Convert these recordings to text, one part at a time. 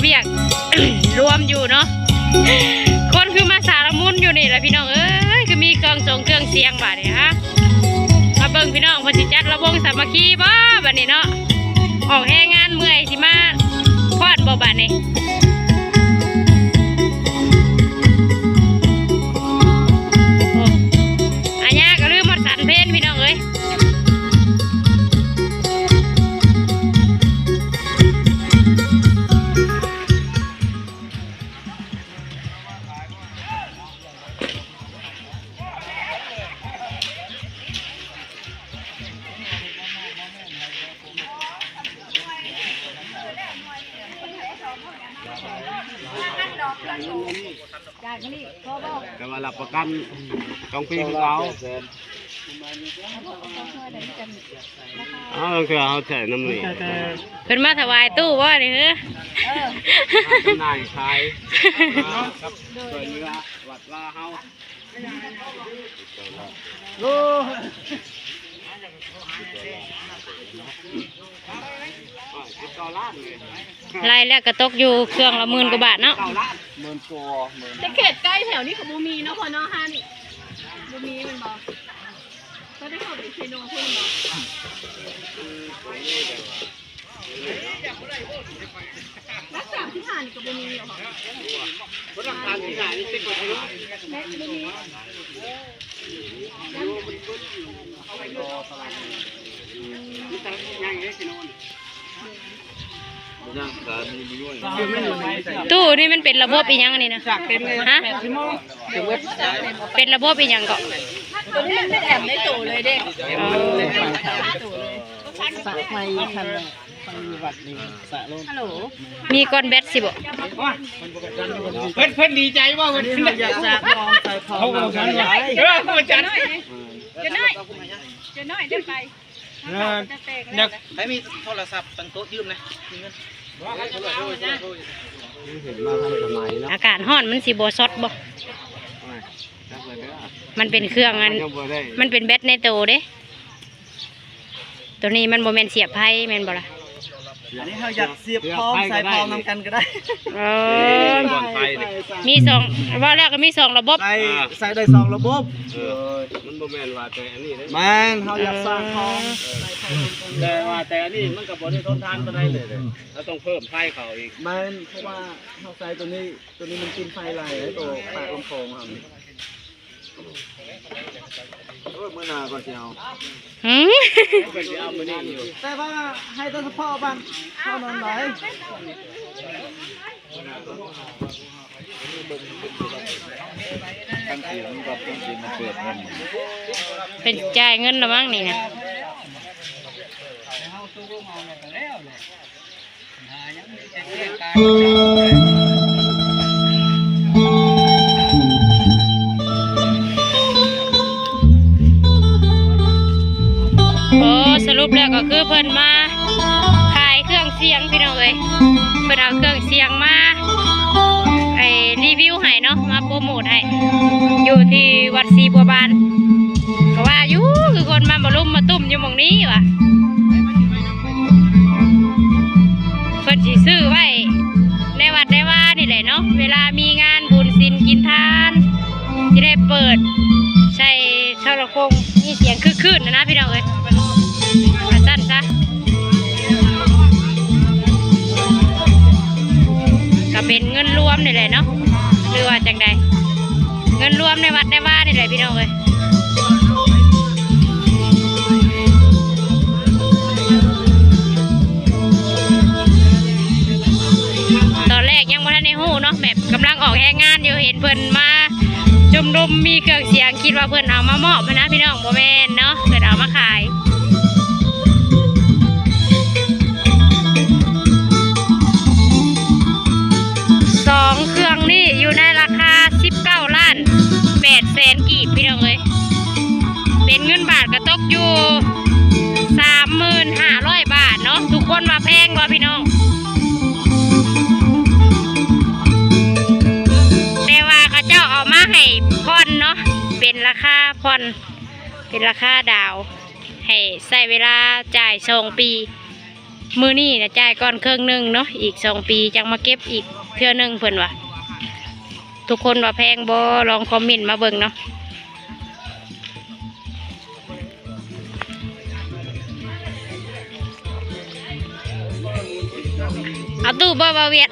เวียก รวมอยู่เนาะคนคือมาสารมุนอยู่นี่แหละพี่น้องเอ้ยคือมีเครื่องทรงเครื่องเสียงบาดนี่ยฮะมาเบิ่งพี่น้องพอสิจัดระวงสามัคคีบ่บัดนี้เนาะออกแห้งงานเมื่อยสิมาพอดบ่บาดนี่ ว่าหลับประกันสองปีของเราเอาต้องเถื่อเอาแฉน้ำเหนียวเพิ่นมาถวายตู้บ่นี่เฮ้อจำหน่ายขายครับส่วนเนื้อวัดว่าเฮาโอ้ ก้าล้านเลยไล่แล้วก็ตกอยู่เครื่องละหมื่นกว่าบาทเนาะเก้าล้านหมื่นตัวหมื่นแต่เขตใกล้แถวนี้เขาบูมีเนาะพอเนาะฮันบูมีมันบอกก็ได้เข้าไปเชโนเพิ่นบอกรักษาที่ผ่านนี่ก็บูมีเหรอคะคนราคาที่ไหนนี่ติดกว่าทะลุแม่บูมีนี่แต่ยังไงสิโน่น ตู้นี่มันเป็นระบบอีหยังอันนี้นะจากเต็มเลยฮะชั่วโมงถึงเวทเป็นระบบอีหยังก็ตัวนี้มันไม่แอบในตู้เลยเด้อ๋อสระไฟคันไฟวัดนี่สระโลนฮัลโหลมีก้อนแบตสิบ่เพิ่นเพิ่นดีใจว่าเพิ่นนี่มันอยากสระทองใส่ทองเขาบอกกันว่าเออเขาจัดจะน้อยจะน้อยเดินไป จะแตกแล้วใครมีโทรศัพท์ตั้งโต๊ะยืมนะมีเงินเห็นมาทำสมัยเนาะอากาศร้อนมันสิบ่ซดบ่จับเลยเด้อมันเป็นเครื่องอันยังบ่ได้มันเป็นแบตในตัวเด้ ตัวนี้มันบ่แม่นเสียบไพ่แม่นบ่ล่ะอันนี้เขาอยากเสียบทองใส่ทองนำกันก็ได้เออมีสองว่าแล้วก็มีสองระบบใส่ใส่ได้สองระบบเออมัน บ่แม่นว่าแต่อันนี้เด้แมนเขาอยากสร้างทองแต่ว่าแต่อันนี้มันก็บ่ได้ทนทานปานใดเลยเด้เราต้องเพิ่มไฟเขาอีกแมนเพราะว่าเขาใส่ตัวนี้ตัวนี้มันกินไฟไหลไอ้ตัวปากลำโพงครับโอ้ยมื่อหนาก่อนเดียวหืมเพิ่นสิเอามื้อนี้อยู่แต่ว่าให้ตัวเฉพาะบ้างเท่านั้นไหน เป็นจ่ายเงินละมั้งนี่นะโอ้สรุปแล้วก็คือเพิ่นมาขายเครื่องเสียงพี่น้องเอ้ยเพิ่นเอาเครื่องเสียงมา วิวให้เนาะมาโปรโมทให้อยู่ที่วัดศรีบัวบานก็ว่าอยู่คือคนมาบรุมมาตุ่มอยู่หมองนี้ว่ะเพิ่นสิซื้อไว้ในวัดในว่านี่แหละเนาะเวลามีงานบุญศิลกินทานจะได้เปิดใช้โทรโคงมีเสียงคือคืนนะนะพี่น้องเอ้ยมาสั้นซะก็เป็นเงินรวมนี่แหละเนาะ ว่าจังใดเงินรวมในวัดในว่านี่แหละพี่น้องเอ้ยตอนแรกยังบ่ทันได้ฮู้เนาะแบบกำลังออกแรงงานอยู่เห็นเพิ่นมาจุ่มนุมมีเครื่องเสียงคิดว่าเพิ่นเอามามอบนะพี่น้องบ่แม่นเนาะเพิ่นเอามาขาย อยู่สามหมื่นห้าร้อยบาทเนาะทุกคนมาแพงกว่าพี่น้อง แต่ว่าเขาเจ้าเอามาให้พ่อนเนาะเป็นราคาพ่อนเป็นราคาดาว ให้ใส่เวลาจ่ายสองปี มือนี่นะจ่ายก่อนเครื่องหนึ่งเนาะอีกสองปีจังมาเก็บอีกเทื่อหนึ่งเพื่อนวะทุกคนว่าแพงบอลองคอมเมนต์มาเบิ่งเนาะ ตู้บ่บ่เวียด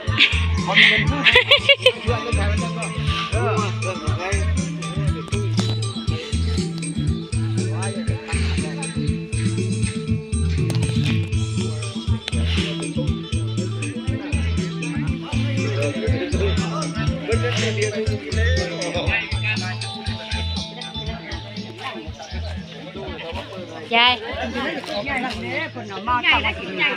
ย วยนะ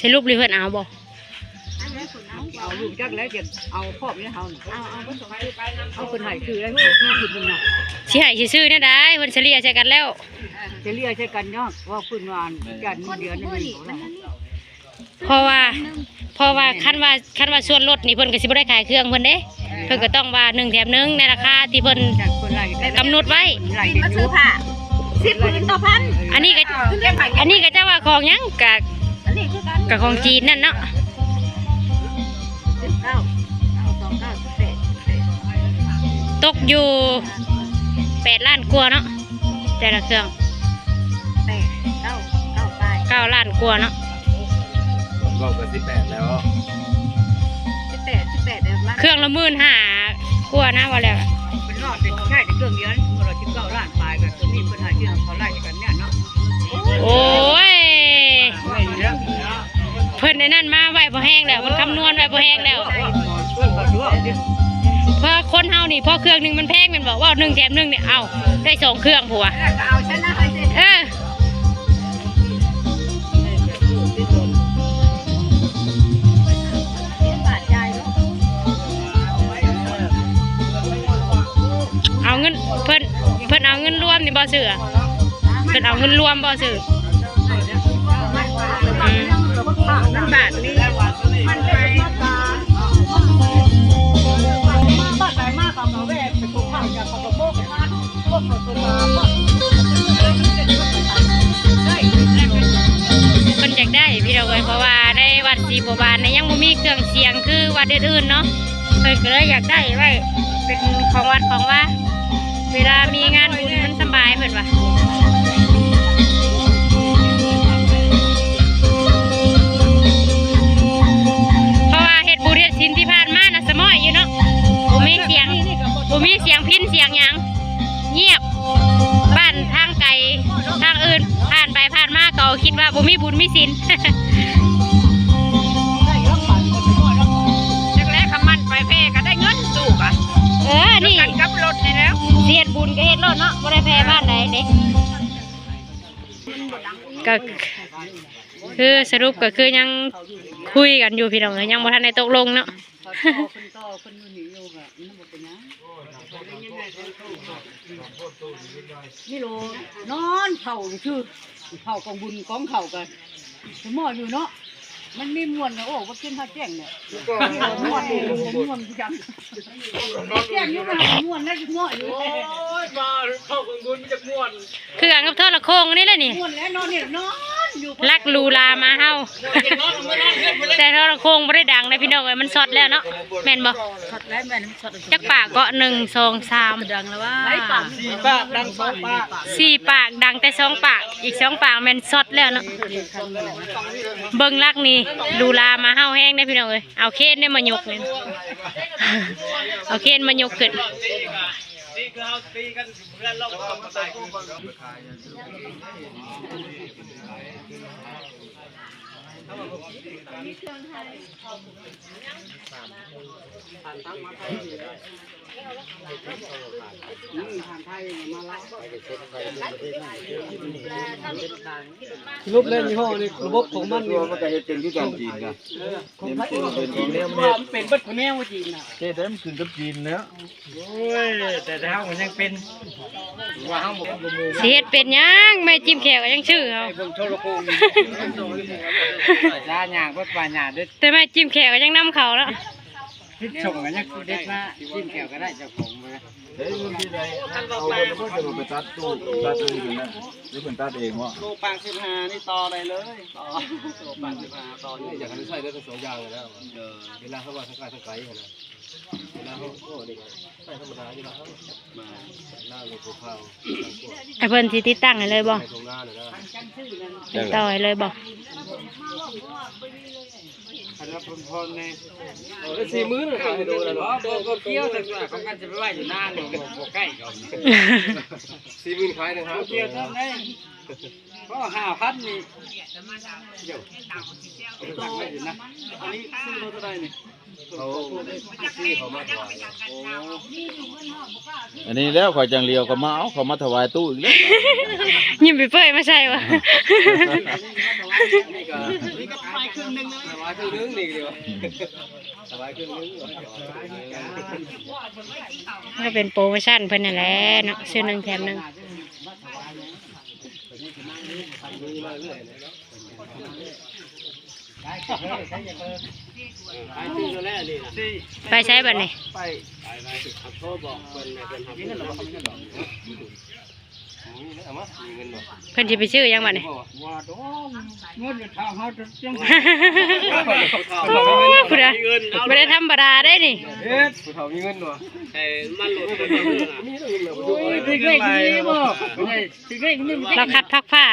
สรุปเลยเพิ่นเอาบ่เอาลูกจักแล้วจะเอาครอบนี้เฮาเอาเอาไปส่งไปเอาคนหายคือแล้วคือคุณนึงน่ะสิให้ซื่อเนี่ยได้เพิ่นเฉลี่ยใส่กันแล้วจะเรียใช้กันเนาะว่าพื้นงานจัดเดือนนึง เพราะว่าเพราะว่าคันว่าคันว่าส่วนลดนี่เพิ่นก็สิบ่ได้ขายเครื่องเพิ่นเด้เพิ่นก็ต้องว่าหนึ่งแถมหนึ่งในราคาที่เพิ่นจากคนไรกำหนดไว้ไรมาซื้อผ้าสิบผืนต่อพันอันนี้ก็อันนี้ก็จะว่าของหยังกะอันนี้คือกันกะของจีนนั่นเนาะสิบเก้าสองเก้าสิบแปดตกอยู่แปดล้านกว่าเนาะแต่ละเครื่องแปดเก้าเก้าไปเก้าล้านกว่าเนาะ ผมบอกกับสิบแปดแล้วสิบแปดสิบแปดเดือนละเครื่องละหมื่นห้ากว่านะว่าแล้วเป็นรอดเป็นใช่แต่เครื่องเดียวนี่เราสิบเก้าล้านปลายกันตัวนี้เป็นหายที่เขาไล่กันเนี่ยเนาะโอ้ยไม่เยอะเพิ่นในนั่นมาไว้บ่แห้งแล้วมันคำนวณไว้บ่แห้งแล้วเพื่อนเขาด้วยเพราะคนเฮานี่พอเครื่องหนึงมันแพงแมันบอกว่าหนึ่งแถมหนึ่งเนี่ยเอาได้สองเครื่องผัวก็เอาชนะ เอาเงินเพิ่นเพิ่นเอาเงินรวมนี่บ่ซื้ออะเพิ่นเอาเงินรวมบ่ซื้อมันบาทนี้มันเป็นมาตราบ้านไหนมากกับเขาแว่เป็นพวกข้าวจากเขาโบกมาพวกเขาตัวมาพวกเพิ่นอยากได้พี่เราเลยเพราะว่าในวัดศรีบัวบานเนี่ยยังบ่มีเครื่องเสียงคือวัดอื่นๆเนาะเพิ่นก็เลยอยากได้ไว้เป็นของวัดของว่า เวลามีงานบุญมันสบายเพิ่นว่าเพราะว่าเฮ็ดบุญเฮ็ดศีลที่ผ่านมานะสมอยอยู่เนาะบ่มีเสียงบ่มีเสียงพินเสียงหยังเงียบบ้านทางไกลทางอื่นผ่านไปผ่านมาก็คิดว่าบ่มีบุญมีศีล ก็เฮ็ดรถเนาะบ่ได้แพ้บ้านใดเด้ก็คือสรุปก็คือยังคุยกันอยู่พี่น้องเอ้ยยังบ่ทันได้ตกลงเนาะคนต่อคนอยู่นี่อยู่อะมันบ่เป็นหยังนี่โลนอนเผาชื่อเผากองบุญกองเผากันสมออยู่เนาะ มันมีมวนนะโอ้ว่ากินข้าวแจ้งเนี่ยนี่โลมวนอยู่มวนจังแจ้งอยู่มันมวนนะมวนอยู่โอ้ยมาเข้ากังวลมันจะม่วนคือกันกับโทรโคงนี่แหละนี่มวนแล้วนอนเนี่ยนอนอยู่ลักลูลามาเฮาแต่โทรโคงบ่ได้ดังนะพี่น้องเอ้ยมันสดแล้วเนาะแม่นบ่ช็อตแล้วแม่นช็อตจักปากเกาะหนึ่งสองสามดังแล้วว่าไอ้ปากสี่ปากดังสองปากสี่ปากดังแต่สองปากอีกสองปากแม่นสดแล้วเนาะเบิ่งลักนี่ดูลามาเฮาแห้งได้พี่น้องเอ้ยเอาเคนได้มายกเลยเอาเคนมายกขึ้นนี่คือเขาตีกันเพื่อนเราต้องมาตายผ่านทั้งมาไทย นี่ได้อืมผ่านไทยมาละรูปเล่นยี่ห้อนี่ระบบของมันตัวมันก็เฮ็ดเป็นที่การจีนนะของไทยเองเป็นของแนวว่ามันเป็นเบิดคนแนวจีนน่ะเฮ็ดให้มันขึ้นกับจีนแล้วโอ้ยแต่ถ้ามันยังเป็นว่าเฮาบ่บ่มือสิเฮ็ดเป็นหยังแม่จิ้มแขวก็ยังชื่อเขาไอ้เบิ่งโทรโขงจ้าหยางเบิดว่าหยางเด็ดแต่แม่จิ้มแขวก็ยังนํเขาแล้ว พิชงกันยังเด็ดมาจิ้มแก้วก็ได้เจ้าของมาเฮ้ยมันที่ใดเอาคนก็จะมาไปตัดตู้ตัดตู้อยู่นะหรือเป็นตัดเองวะโลปางสิบห้านี่ต่อได้เลยต่อโลปานสิบห้าตอนนี้อยากให้ใช้ได้ทั้งสองอย่างเลยแล้วเวลาเขาว่าทั้งกายทั้งไกลนะเวลา เขาโอ้นี่ใช้ธรรมดาอยู่แล้วมาหน้าลงภูเขาไอ้เพิ่นสิติดตั้งให้เลยบ่ในตรงหน้าเลยนะติดต่อให้เลยบ่อันนี้พรพรในสี่มื้อเลยครับดูแล้วเนาะก็เกี่ยวแต่ว่าเขากันจะไปไหวอยู่หน้าหนึ่งบ่ใกล้กันสี่มื้อขายนะครับเกี่ยวเท่านั้นก็ห้าพันนี่เดี๋ยวตั้งไว้อยู่นะอันนี้ซื้อรถอะไรนี่ เขาซื้อเขามาถวายอันนี้แล้วข่อยจังเลียวก็มาเอาเขามาถวายตู้อีกแล้วยิ้มไปเปื่อยมาใช่วะนี่ก็นี่ก็ถวายครึ่งนึงเลยถวายครึ่งนึงนี่เดียวถวายครึ่งนึงก็เป็นโปรโมชั่นเพิ่นนั่นแหละเนาะซื้อหนึ่งแถมหนึ่งขา ไปใช้บัดนี้ไปไปไปโทรบอกเพิ่นเพิ่นทำมีเงินหรอมีเงินหรอมีเอามามีเงินหรอเพิ่นสิไปซื้อหยังบัดนี้ว่าดองเงินทางเฮาจะยังโอ้ผู้ใดบ่ได้ธรรมดาได้นี่เฮ็ดผู้เฒ่ามีเงินหรอไอ้มันหลุดไปเงินน่ะมีเงินเหลือบ่ด้วยถึงเลขนี้บ่ถึงเลขนี้เราคัดพักผ้า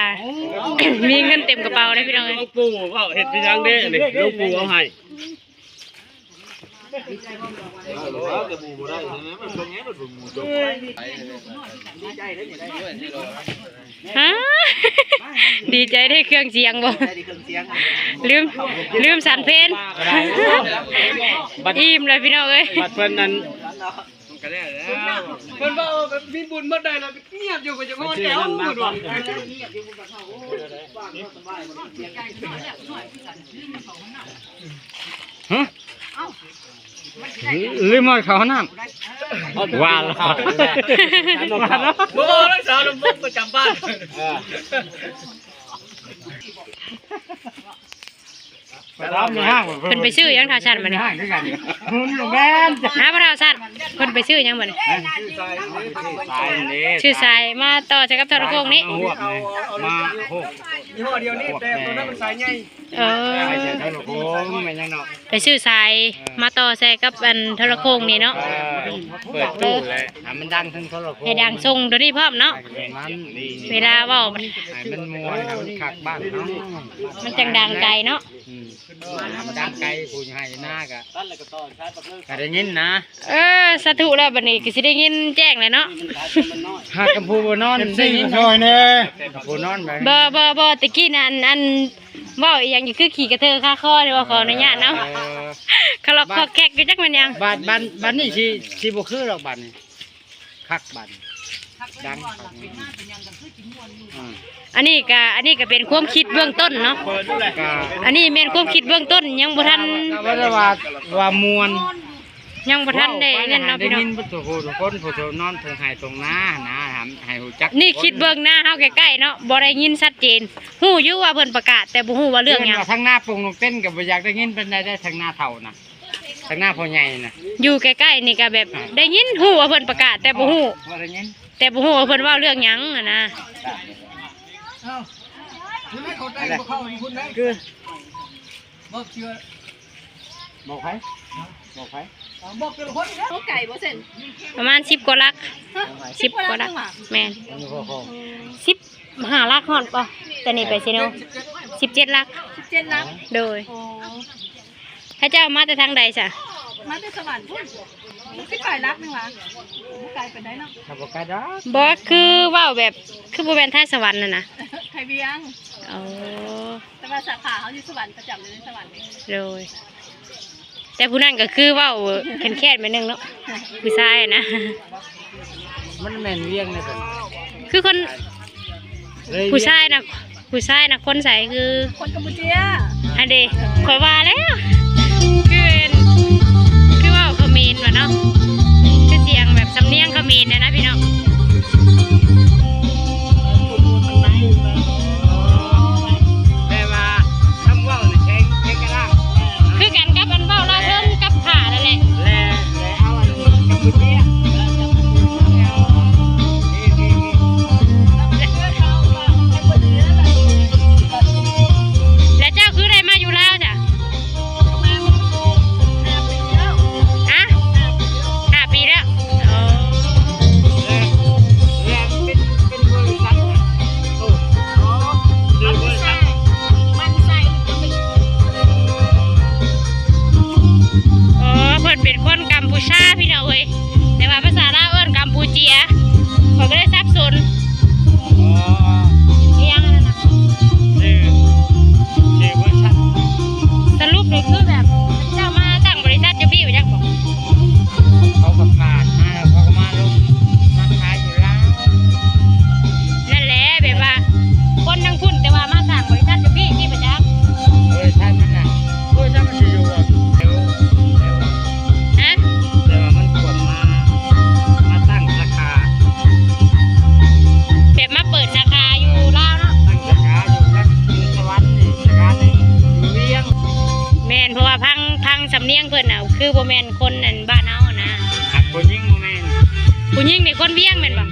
มีเงินเต็มกระเป๋าเลยพี่น้องเอ้ยปู่เว้าเฮ็ดเป็นยังเด้นี่ลูกปู่เอาให้ ฮะดีใจได้เครื่องเสียงบ่ลืมลืมสันเพนอิ่มเลยพี่น้องเอ้ยบัดเพิ่นนั้นก็ได้แล้วเพิ่นว่าแบบมีบุญบ่ได้แล้วเงียบอยู่ก็จะงอแก้วหมดว่ะฮะ ลืมหมดเขาน้ำว่าแล้วว่าแล้วโอ้รักษาลมบประจำบ้านไปรับในห้างเพิ่นไปซื้อหยังทาชันบัดนี้ห้างด้วยกันคุณหลวงแม่นหาบ่ทาชันเพิ่นไปซื้อหยังบัดนี้สายนี้ชื่อสายมาต่อจากกับโทรโขงนี้พวกมาพวกยี่ห้อเดียวนี่แต่ตัวนั้นมันสายใหญ่ เออไปเจอท่านหลวงพ่อไม่ยังเนาะไปซื้อสายมาต่อใส่กับอันโทรโขงนี่เนาะเปิดตู้เลยให้มันดังทั้งโทรโขงให้ดังทรงตัวนี้พร้อมเนาะมันนี่เวลาเว้ามันให้มันมวนให้มันคักบ้านเนาะมันจังดังไกลเนาะอืมมันดังไกลผู้ให้หน้ากะก็ได้ยินนะเออสาธุแล้วบัดนี้ก็สิได้ยินแจ้งเลยเนาะหากกับผู้บ่นอนได้ยินซอยแน่ผู้นอนไปบ่บ่บ่ตะกี้นั่นอันเว้าอีหยังอยู่คือขี่กระเทอค่าคอนี่ว่าขออนุญาตเนาะคลอกคอกแคกอยู่จักมันยังบ้านบ้านบ้านนี่สิสิบ่คือหรอกบ้านนี่คักบ้านดังอืมอันนี้ก็อันนี้ก็เป็นความคิดเบื้องต้นเนาะก็อันนี้แม่นความคิดเบื้องต้น ยังบ่ทันว่าจะว่าว่ามวนยังบ่ทันได้นั่นเนาะได้พี่น้อยิงนผู้ทุกคนทุกคนผู้ทุกนอนถึงให้ตรงหน้านะถามให้ฮู้จักนี่คิดเบื้องหน้าเฮาใกล้ๆเนาะบ่ได้ยินชัดเจนฮู้อยู่ว่าเพิ่นประกาศ แต่บ่ฮู้ว่าเรื่องหยังทางหน้าปรุงลงเต้นก็บ่อยากได้ยินเป็นได้ได้ทางหน้าเฒ่านะทางหน้าพ่อใหญ่น่ะอยู่ใกล้ๆนี่ก็แบบได้ยินฮู้ว่าเพิ่นประกาศ แต่บ่ฮู้ว่าได้ยินแต่บ่ฮู้ว่าเพิ่นเว้าเรื่องหยังอะนะคือบอกเชื่อบอกไผบอกไผ บอกเป็นคนประมาณ10กว่าลัก10กว่าลักแม่นมันบ่พอ15ลักฮอดบ่แต่นี่ไปซิโน17ลักเจ็ดลักโดยถ้าเจ้ามาแต่ทางใดซะมาที่สวรรค์พุ่นสิไก่รักนึงวะไก่เป็นได้เนาะขับรถกระดาษบ่คือเว้าแบบคือบ่แม่นท่าสวรรค์น่ะนะไข่เบียงอ๋อแต่ว่าสาขาเขาอยู่สวรรค์ประจำเลยในสวรรค์นี่โดย แต่ผู้นั้นก็คือเว้าแค่นๆไปหนึงเนาะผู้ชายอะนะ มันแม่นเวียงเลยสิคือคนผู้ชายนะผู้ชายนะคนใส่คือคนกัมพูเชียอันเดคอยว่าแล้ว นียงเพิ่นน่ะคือบ่แม่นคนนั่นบ้านเฮานะ หักคนยิ่งโมเมนผู้หญิงนี่คนเวียงแม่นบ่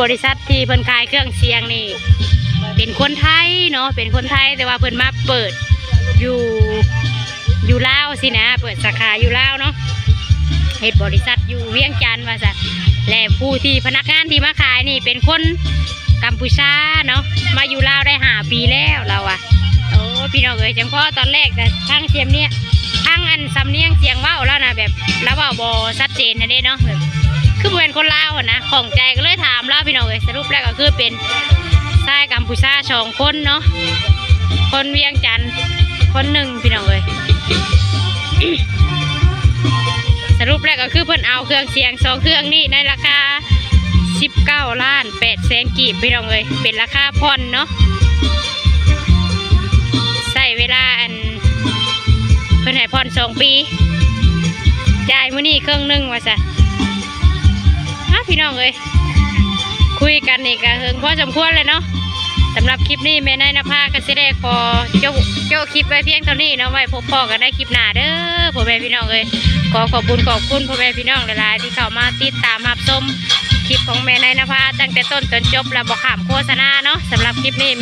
บริษัทที่เพิ่นขายเครื่องเสียงนี่ เป็นคนไทยเนาะเป็นคนไทยแต่ว่าเพิ่นมาเปิดอยู่อยู่ลาวสินะ เปิดสาขาอยู่ลาวเนาะเฮ็ดบริษัทอยู่เวียงจันทน์ว่าซะและผู้ที่พนักงานที่มาขายนี่เป็นคนกัมพูชาเนาะมาอยู่ลาวได้หาปีแล้วเราอะโอ้พี่น้องเอ๋ยจังพ่อตอนแรกแต่ทางเสียมเนี่ยทางอันสำเนียงเสียงว้าแล้วนะแบบแล้วเว้าบอชัดเจนนะเด้เนาะแบบ คือเป็นคนลาวอะนะของใจก็เลยถามล้วพี่น้องเอ๋ยสรุปแล้วก็คือเป็นชายกัมพูชาสองคนเนาะคนเวียงจันทน์คนหนึ่งพี่น้องเอ๋ยสรุปแล้วก็คือเพิ่นเอาเครื่องเสียงสองเครื่องนี้ในราคา19ล้าน8แสนกีบพี่น้องเอ้ยเป็นราคาผ่อนเนาะใส่เวลาอันเพิ่นให้ผ่อนสองปีจ่ายมื้อนี้เครื่องหนึงว่าซะ พี่น้องเอ้ยคุยกันนี่ก็เฮิงพอสมควรเลยเนาะสำหรับคลิปนี้แม่นายนภาก็สิได้ขอโจ้โจ้คลิปไว้เพียงเท่านี้เนาะไว้พบพ่อกันได้คลิปหน้าเด้อพ่อแม่พี่น้องเอ้ยขอขอบคุณขอบคุณพ่อแม่พี่น้องหลายๆที่เข้ามาติดตามรับชมคลิปของแม่นายนภาตั้งแต่ต้นจนจบและบอกขามโฆษณาเนาะสำหรับคลิปนี้